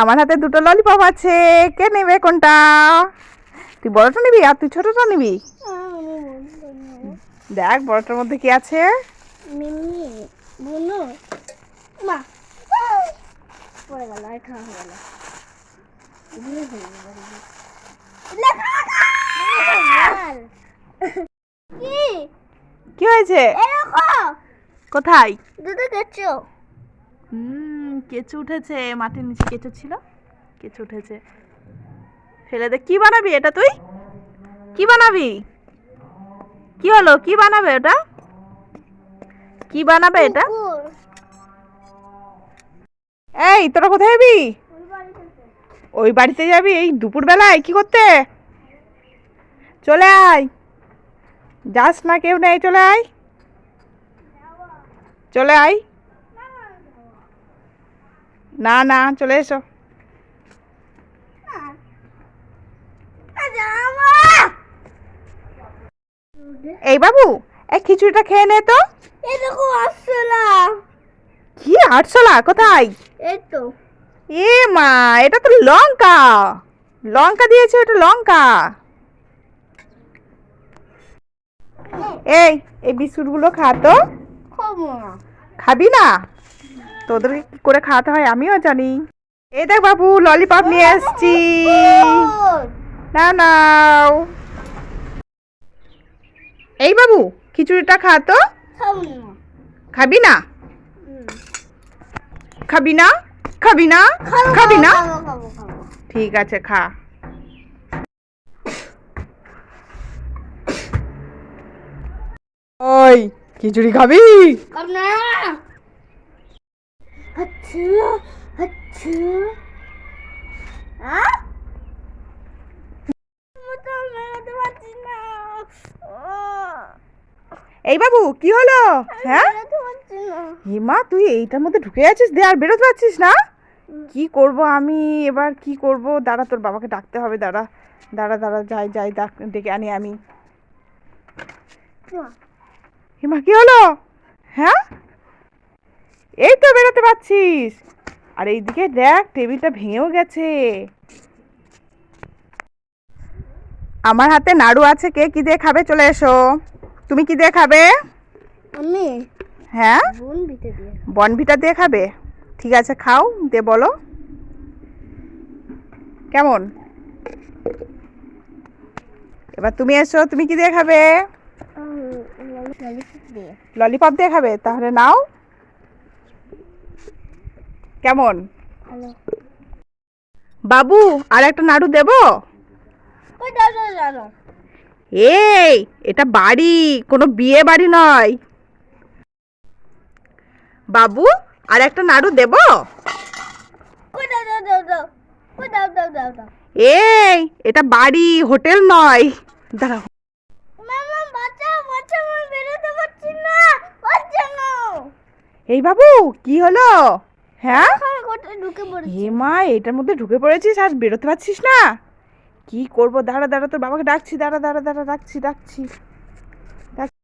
আমার হাতে দুটো ললিপপ আছে। কে নেবে কোনটা? তুই বড়টা নিবি আর তুই ছোটটা নিবি? দেখ বড়টার মধ্যে কি আছে? কি হয়েছে? কোথায়? দুটো হুম। কেঁচু উঠেছে মাটির নিচে কেঁচু ছিল কেঁচু উঠেছে। ফেলে দে কি বানাবি এটা তুই? কি বানাবি? কি হলো? কি বানাবে ওটা? কি বানাবে এটা? এই তোরা কোথায় যাবি? ওই বাড়িতে যাবি? এই দুপুরবেলায় কি করতে? চলে আয়। যাস না কেউ নেই চলে আয়। চলে আয়। না না চলে এসো। এই বাবু এই খিচুড়িটা খেয়ে নে তো। না কি আটশোলা কোথায়? এই তো। এ মা এটা তো লঙ্কা। লঙ্কা দিয়েছে ওটা লঙ্কা। এই এই বিস্কুটগুলো খা তো। খাব না। খাবি না? তোদেরকে কি করে খাওয়াতে হয় আমিও জানি। এই দেখ বাবু ললিপপ নিয়ে এসছি না নাও। এই বাবু খিচুড়িটা খা তো। খাবি না। খাবি না? খাবি না? খাবি না? ঠিক আছে খা। ওই খিচুড়ি খাবি না। আচ্ছা আচ্ছা। এই বাবু কি হলো? হ্যাঁ? হিমা তুই এইটার মধ্যে ঢুকে আছিস? দে আর বেরোতে পারছিস না? কি করব আমি? এবার কি করব? দাঁড়া তোর বাবাকে ডাকতে হবে দাঁড়া। দাঁড়া দাঁড়া যাই যাই ডেকে আনি আমি। হিমা কি হলো? হ্যাঁ? এই তো বেরোতে পারছিস। আর এইদিকে দেখ টেবিলটা ভেঙেও গেছে। আমার হাতে নাড়ু আছে কে কি দিয়ে খাবে চলে এসো। তুমি কি দিয়ে খাবে? আমি? হ্যাঁ? দিয়ে বনভিটা দিয়ে খাবে? ঠিক আছে খাও দিয়ে বলো। কেমন? এবার তুমি এসো তুমি কি দিয়ে খাবে? ললিপপ দিয়ে খাবে? তাহলে নাও। কেমন? বাবু আর একটা নাড়ু দেবো? এই এটা বাড়ি কোনো বিয়ে বাড়ি নয়। বাবু আর একটা নাড়ু দেবো? এই এটা বাড়ি হোটেল নয়। দাঁড়াও। এই বাবু কি হলো? হ্যাঁ? আমি ঢুকে পড়েছি। মা এটার মধ্যে ঢুকে পড়েছিস? আর বেরোতে পারছিস না? কি করব? দাঁড়া দাঁড়া তোর বাবাকে ডাকছি। দাঁড়া দাঁড়া দাঁড়া ডাকছি ডাকছি।